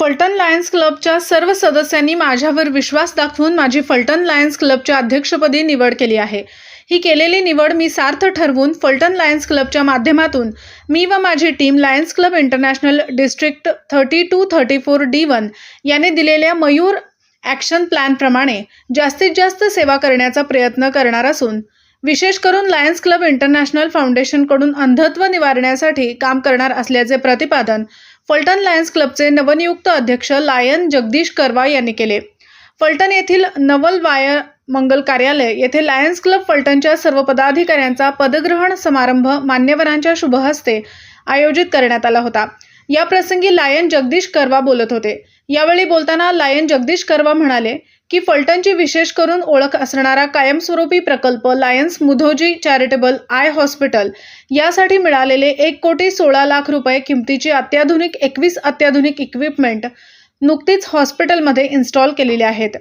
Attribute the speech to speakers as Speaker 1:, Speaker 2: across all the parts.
Speaker 1: Phaltan Lions क्लबच्या सर्व सदस्यांनी माझ्यावर विश्वास दाखवून माझी फलटण लायन्स क्लबच्या अध्यक्षपदी निवड केली आहे. ही केलेली निवड मी सार्थ ठरवून फलटण लायन्स क्लबच्या माध्यमातून मी व माझी team Lions Club International district thirty two thirty four D one याने दिलेल्या मयूर ॲक्शन प्लॅनप्रमाणे जास्तीत जास्त सेवा करण्याचा प्रयत्न करणार असून विशेष करून लायन्स क्लब इंटरनॅशनल फाउंडेशनकडून अंधत्व निवारण्यासाठी काम करणार असल्याचे प्रतिपादन फलटण लायन्स क्लबचे नवनियुक्त अध्यक्ष लायन जगदीश करवा यांनी केले. फलटण येथील नवल वायर मंगल कार्यालय येथे लायन्स क्लब फलटणच्या सर्व पदाधिकाऱ्यांचा पदग्रहण समारंभ मान्यवरांच्या शुभहस्ते आयोजित करण्यात आला होता. या प्रसंगी लायन जगदीश करवा बोलत होते. यावेळी बोलताना लायन जगदीश करवा म्हणाले की फलटणची विशेष करून ओळख असणारा कायमस्वरूपी प्रकल्प Lions Mudhoji charitable eye hospital यासाठी मिळालेले एक कोटी सोळा लाख रुपये किमतीची अत्याधुनिक एकवीस अत्याधुनिक इक्विपमेंट नुकतीच हॉस्पिटलमध्ये इन्स्टॉल केलेली आहेत.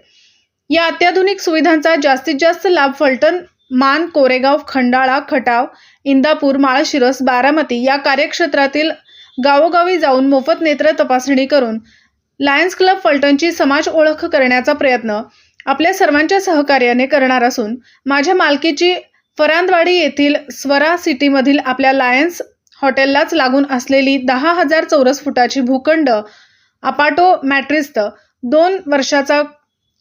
Speaker 1: या अत्याधुनिक सुविधांचा जास्तीत जास्त लाभ फलटण मान कोरेगाव खंडाळा खटाव इंदापूर माळशिरस बारामती या कार्यक्षेत्रातील गावोगावी जाऊन मोफत नेत्र तपासणी करून लायन्स क्लब फलटणची समाज ओळख करण्याचा प्रयत्न आपल्या सर्वांच्या सहकार्याने करणार असून माझ्या मालकीची फरांदवाडी येथील स्वरा सिटीमधील आपल्या लायन्स हॉटेललाच लागून असलेली दहा हजार चौरस फुटाची भूखंड अपाटो मॅट्रिस्त दोन वर्षाचा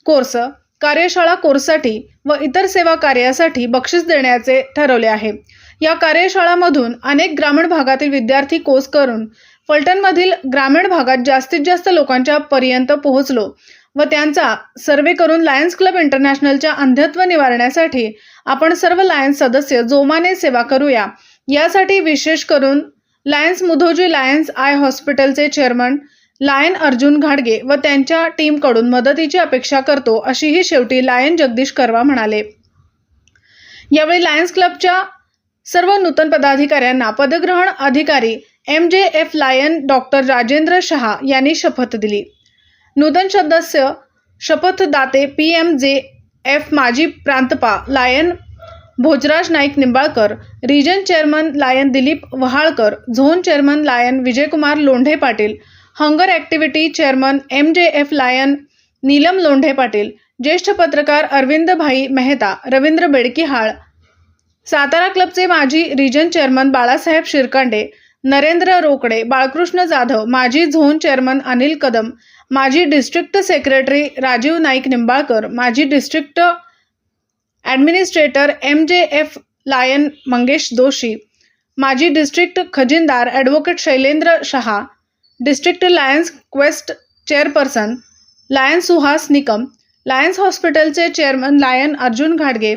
Speaker 1: कोर्स कार्यशाळा कोर्ससाठी व इतर सेवा कार्यासाठी बक्षीस देण्याचे ठरवले आहे. या कार्यशाळामधून अनेक ग्रामीण भागातील विद्यार्थी कोर्स करून फलटणमधील ग्रामीण भागात जास्तीत जास्त लोकांच्या पर्यंत पोहोचलो व त्यांचा सर्वे करून लायन्स क्लब इंटरनॅशनलच्या अंधत्व निवारण्यासाठी आपण सर्व लायन्स सदस्य जोमाने सेवा करूया. यासाठी विशेष करून लायन्स मुधोजी लायन्स आय हॉस्पिटलचे चेअरमन लायन अर्जुन घाडगे व त्यांच्या टीमकडून मदतीची अपेक्षा करतो अशीही शेवटी लायन जगदीश करवा म्हणाले. यावेळी लायन्स क्लबच्या सर्व नूतन पदाधिकाऱ्यांना पदग्रहण अधिकारी M J F Lion doctor Rajendra Shah यांनी शपथ दिली. नूतन सदस्य शपथदाते पी एम जे एफ माजी प्रांतपा Lion Bhojraj Naik Nimbalkar region chairman Lion Dilip Vahalkar zone chairman Lion Vijaykumar Londhe Patil hunger activity chairman M J F Lion Neelam Londhe Patil ज्येष्ठ पत्रकार अरविंद भाई मेहता रवींद्र बेडकीहाळ सातारा क्लबचे माजी रिजन चेअरमन बाळासाहेब शिरकांडे नरेंद्र रोकडे बाळकृष्ण जाधव माजी zone chairman Anil Kadam माजी district secretary Rajiv Naik Nimbalkar माजी district administrator M J F Lion Mangesh Joshi माजी district खजिनदार advocate Shailendra Shah district Lions Quest chairperson Lion Suhas Nikam Lions हॉस्पिटलचे चेअरमन लायन अर्जुन घाडगे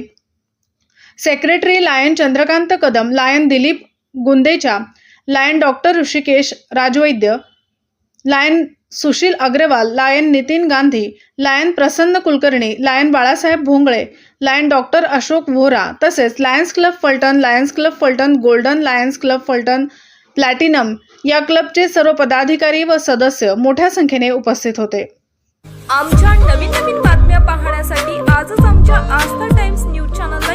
Speaker 1: secretary Lion Chandrakant Kadam Lion Dilip Gundecha Lion doctor Hrishikesh Rajvaidya Lion Sushil Agarwal Lion Nitin Gandhi Lion Prasanna Kulkarni Lion Balasaheb Bhongale Lion doctor Ashok Vora तसेच Lions Club Phaltan Lions Club Phaltan golden Lions Club Phaltan platinum या क्लबचे सर्व पदाधिकारी व सदस्य मोठ्या संख्येने उपस्थित होते.
Speaker 2: आमच्या नवीन नवीन बातम्या पाहण्यासाठी आजच आमच्या आस्था टाइम्स न्यूज चॅनलला